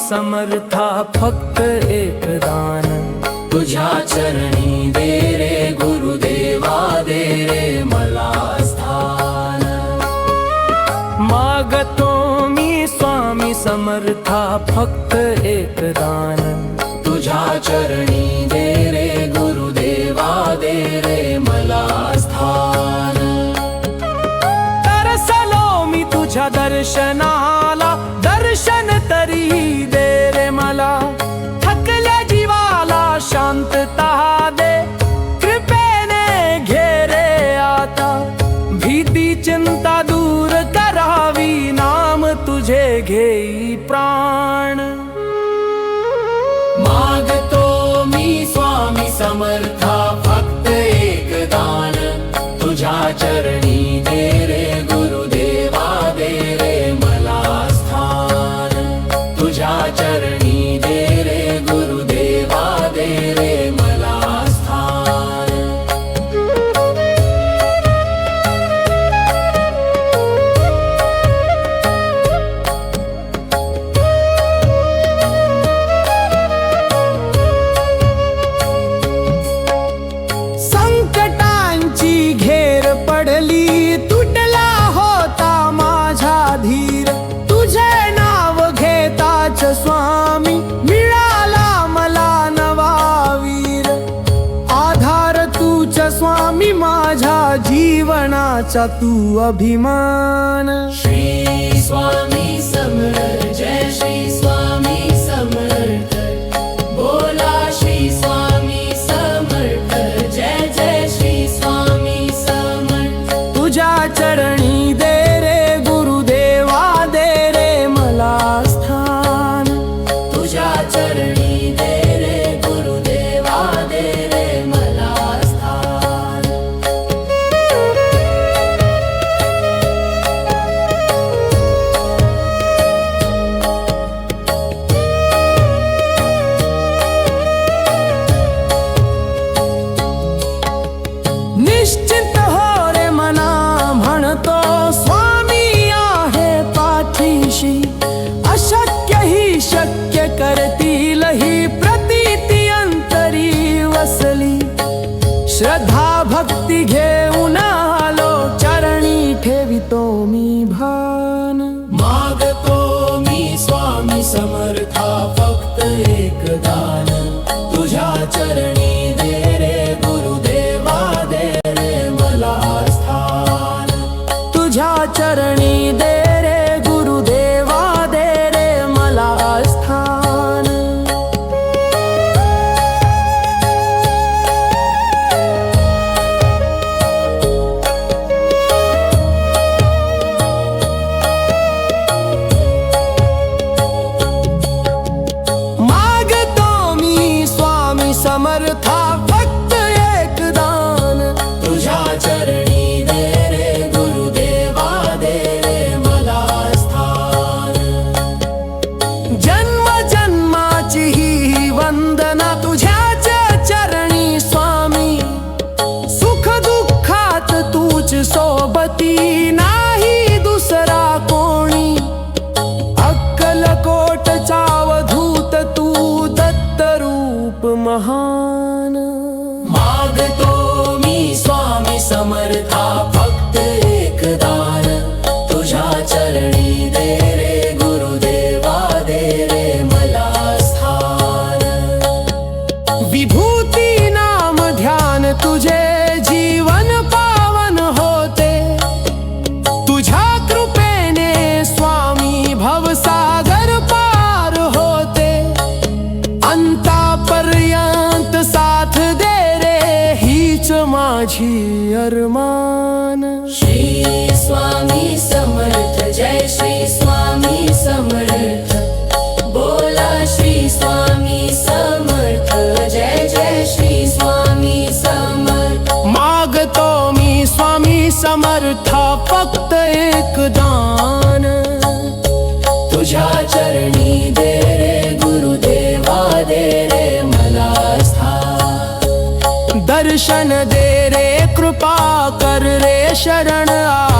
समर्था फक्त एक दान. तुझ्या चरणी दे रे गुरुदेवा दे रे मला स्थान. मागतो मी स्वामी समर्था फक्त एक दान. तुझ्या चरणी दे स्वामी माझ्या जीवनाचा तू अभिमान. श्री स्वामी समर जय श्री स्वामी समर बोला श्री स्वामी समर जय जय श्री स्वामी समर तुझ्या चरणी श्रद्धा सोबती नाही दुसरा कोणी. अक्कलकोट चावधूत तू दत्तरूप महा अंतापर्यंत साथ दे रे हीच माझी अरमान. श्री स्वामी દર્શન દે રે કૃપા કર રે શરણ આ